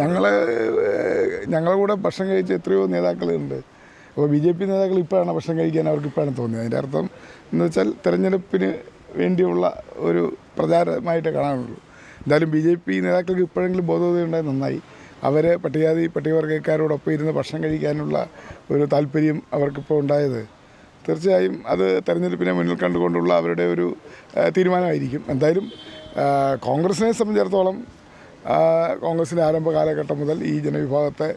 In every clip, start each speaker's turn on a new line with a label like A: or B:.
A: ഞങ്ങൾ ഞങ്ങളുടെ കൂടെ ഭക്ഷണം കഴിച്ച എത്രയോ നേതാക്കളുണ്ട്. അപ്പോൾ ബി ജെ പി നേതാക്കൾ ഇപ്പോഴാണ് ഭക്ഷണം കഴിക്കാൻ അവർക്ക് ഇപ്പോഴാണ് തോന്നിയത്. അതിന്റെ അർത്ഥം എന്ന് വെച്ചാൽ തെരഞ്ഞെടുപ്പിന് വേണ്ടിയുള്ള ഒരു പ്രചാരമായിട്ട് കാണാനുള്ളൂ. എന്തായാലും ബി ജെ പി നേതാക്കൾക്ക് ഇപ്പോഴെങ്കിലും ബോധവതയുണ്ടായി നന്നായി. അവരെ പട്ടികജാതി പട്ടികവർഗക്കാരോടൊപ്പം ഇരുന്ന് ഭക്ഷണം കഴിക്കാനുള്ള ഒരു താല്പര്യം അവർക്കിപ്പോൾ ഉണ്ടായത്. തീർച്ചയായും അത് തെരഞ്ഞെടുപ്പിനെ മുന്നിൽ കണ്ടുകൊണ്ടുള്ള അവരുടെ ഒരു തീരുമാനമായിരിക്കും. എന്തായാലും കോൺഗ്രസിനെ സംബന്ധിച്ചിടത്തോളം കോൺഗ്രസിന്റെ ആരംഭ കാലഘട്ടം മുതൽ ഈ ജനവിഭാഗത്തെ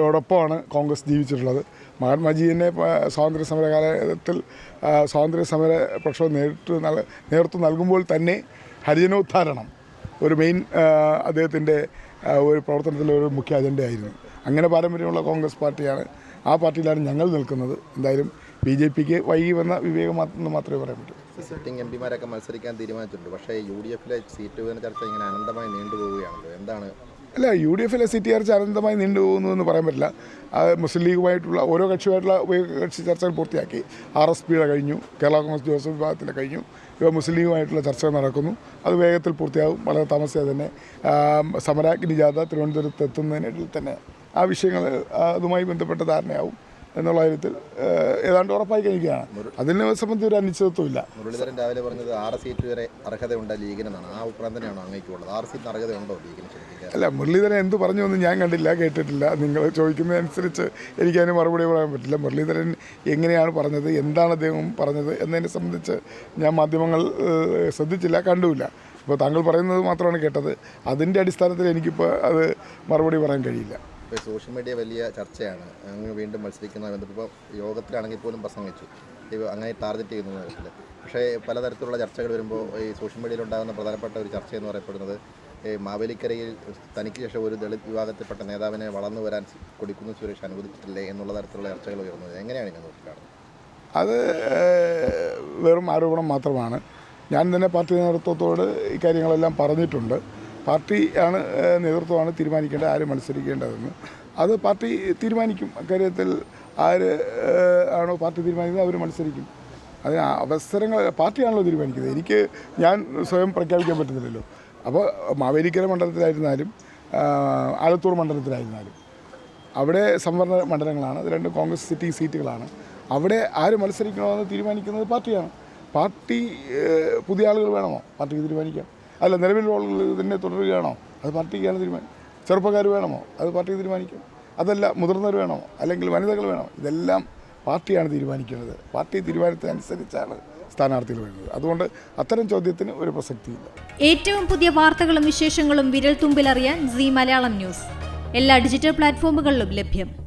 A: ഓടൊപ്പമാണ് കോൺഗ്രസ് ജീവിച്ചിട്ടുള്ളത്. മഹാത്മാജീനെ സ്വാതന്ത്ര്യ സമര കാലഘട്ടത്തിൽ ആ, സ്വാതന്ത്ര്യ സമര പ്രക്ഷോഭം നേരിട്ട് നേതൃത്വം നൽകുമ്പോൾ തന്നെ ഹരിജനോദ്ധാരണം ഒരു മെയിൻ അദ്ദേഹത്തിന്റെ ഒരു പ്രവർത്തനത്തിലെ ഒരു മുഖ്യ അജണ്ടയായിരുന്നു അങ്ങനെ പാരമ്പര്യമുള്ള കോൺഗ്രസ് പാർട്ടിയാണ് ആ പാർട്ടിയിലാണ് ഞങ്ങൾ നിൽക്കുന്നത്. എന്തായാലും ബി ജെ പിക്ക് വൈകി വന്ന വിവേകം എന്ന് മാത്രമേ പറയാൻ പറ്റൂ.
B: സിറ്റിംഗ് എം പിമാരൊക്കെ മത്സരിക്കാൻ തീരുമാനിച്ചിട്ടുണ്ട്. പക്ഷേ യു ഡി എഫിലെ സീറ്റ് വിഭജന ചർച്ച ഇങ്ങനെ അനന്തമായി നീണ്ടുപോവുകയാണല്ലോ. എന്താണ്
A: അല്ല യു ഡി എഫിലെ സീറ്റ് ചർച്ച അനന്തമായി നീണ്ടുപോകുന്നു എന്ന് പറയാൻ പറ്റില്ല. മുസ്ലിം ലീഗുമായിട്ടുള്ള ഓരോ കക്ഷിയുമായിട്ടുള്ള കക്ഷി ചർച്ചകൾ പൂർത്തിയാക്കി. ആർ എസ് പിയുടെ കഴിഞ്ഞു കേരള കോൺഗ്രസ് ജോസഫ് വിഭാഗത്തിന്റെ കഴിഞ്ഞു. ഇവ മുസ്ലിം ലീഗുമായിട്ടുള്ള ചർച്ചകൾ നടക്കുന്നു. അത് വേഗത്തിൽ പൂർത്തിയാകും വളരെ താമസിയാതെ തന്നെ സമരാഗ്നി ജാഥ തിരുവനന്തപുരത്ത് എത്തുന്നതിനിടയിൽ തന്നെ ആ വിഷയങ്ങൾ അതുമായി ബന്ധപ്പെട്ട ധാരണയാവും. എന്നുള്ള കാര്യത്തിൽ ഏതാണ്ട് ഉറപ്പായി കഴിക്കുകയാണ് അതിനെ സംബന്ധിച്ച് ഒരു അനിശ്ചിതത്വമില്ല.
B: മുരളീധരൻ രാവിലെ പറഞ്ഞത് ആറ് സീറ്റ് വരെ അർഹതയുണ്ട് ലീഗിനെന്നാണ്. ആ അഭിപ്രായം തന്നെയാണോ അങ്ങേക്കുള്ളത് ആറ് സീറ്റിന് അർഹതയുണ്ടോ ലീഗിന്
A: അല്ല മുരളീധരൻ എന്ത് പറഞ്ഞു എന്ന് ഞാൻ കണ്ടില്ല കേട്ടിട്ടില്ല. നിങ്ങൾ ചോദിക്കുന്നതനുസരിച്ച് എനിക്കതിന് മറുപടി പറയാൻ പറ്റില്ല. മുരളീധരൻ എങ്ങനെയാണ് പറഞ്ഞത് എന്താണ് അദ്ദേഹം പറഞ്ഞത് എന്നതിനെ സംബന്ധിച്ച് ഞാൻ മാധ്യമങ്ങൾ ശ്രദ്ധിച്ചില്ല കണ്ടുമില്ല. ഇപ്പോൾ താങ്കൾ പറയുന്നത് മാത്രമാണ് കേട്ടത്. അതിന്റെ അടിസ്ഥാനത്തിൽ എനിക്കിപ്പോൾ അത് മറുപടി പറയാൻ കഴിയില്ല.
B: ഇപ്പോൾ സോഷ്യൽ മീഡിയ വലിയ ചർച്ചയാണ്. അങ്ങ് വീണ്ടും മത്സരിക്കുന്ന ബന്ധപ്പെട്ട് യോഗത്തിലാണെങ്കിൽ പോലും പ്രസംഗിച്ചു അങ്ങനെ ടാർഗറ്റ് ചെയ്യുന്ന തരത്തിൽ പക്ഷേ പലതരത്തിലുള്ള ചർച്ചകൾ വരുമ്പോൾ ഈ സോഷ്യൽ മീഡിയയിൽ ഉണ്ടാകുന്ന പ്രധാനപ്പെട്ട ഒരു ചർച്ച എന്ന് പറയപ്പെടുന്നത് മാവേലിക്കരയിൽ തനിക്ക് ശേഷം ഒരു ദളിത് വിഭാഗത്തിൽപ്പെട്ട നേതാവിനെ വളർന്നു വരാൻ കൊടുക്കുന്ന സുരേഷ് അനുവദിച്ചിട്ടില്ലേ എന്നുള്ള തരത്തിലുള്ള ചർച്ചകൾ ഉയർന്നത്. എങ്ങനെയാണ് ഞാൻ നോക്കിക്കാണുന്നത്
A: അത് വെറും ആരോപണം മാത്രമാണ്. ഞാൻ തന്നെ പാർട്ടി നേതൃത്വത്തോട് ഇക്കാര്യങ്ങളെല്ലാം പറഞ്ഞിട്ടുണ്ട്. പാർട്ടി ആണ് നേതൃത്വമാണ് തീരുമാനിക്കേണ്ടത് ആര് മത്സരിക്കേണ്ടതെന്ന്. അത് പാർട്ടി തീരുമാനിക്കും. അക്കാര്യത്തിൽ ആര് ആണോ പാർട്ടി തീരുമാനിക്കുന്നത് അവർ മത്സരിക്കും. അതിന് അവസരങ്ങൾ പാർട്ടിയാണല്ലോ തീരുമാനിക്കുന്നത്. എനിക്ക് ഞാൻ സ്വയം പ്രഖ്യാപിക്കാൻ പറ്റുന്നില്ലല്ലോ. അപ്പോൾ മാവേലിക്കര മണ്ഡലത്തിലായിരുന്നാലും ആലത്തൂർ മണ്ഡലത്തിലായിരുന്നാലും അവിടെ സംവരണ മണ്ഡലങ്ങളാണ്. അത് രണ്ട് കോൺഗ്രസ് സിറ്റിംഗ് സീറ്റുകളാണ്. അവിടെ ആര് മത്സരിക്കണമെന്ന് തീരുമാനിക്കുന്നത് പാർട്ടിയാണ്. പാർട്ടി പുതിയ ആളുകൾ വേണമോ? പാർട്ടിക്ക് തീരുമാനിക്കാം അല്ല നിലവിലുള്ള തന്നെ തുടരുകയാണോ? അത് പാർട്ടിക്കാണ് തീരുമാനം. ചെറുപ്പക്കാർ വേണമോ? അത് പാർട്ടി തീരുമാനിക്കും. അതല്ല മുതിർന്നവർ വേണമോ? അല്ലെങ്കിൽ വനിതകൾ വേണമോ? ഇതെല്ലാം പാർട്ടിയാണ് തീരുമാനിക്കുന്നത്. പാർട്ടി തീരുമാനത്തിനനുസരിച്ചാണ് സ്ഥാനാർത്ഥികൾ വരുന്നത്. അതുകൊണ്ട് അത്തരം ചോദ്യത്തിന് ഒരു പ്രസക്തിയില്ല.
C: ഏറ്റവും പുതിയ വാർത്തകളും വിശേഷങ്ങളും വിരൽ തുമ്പിലറിയാൻ സി മലയാളം ന്യൂസ്. എല്ലാ ഡിജിറ്റൽ പ്ലാറ്റ്ഫോമുകളിലും ലഭ്യം.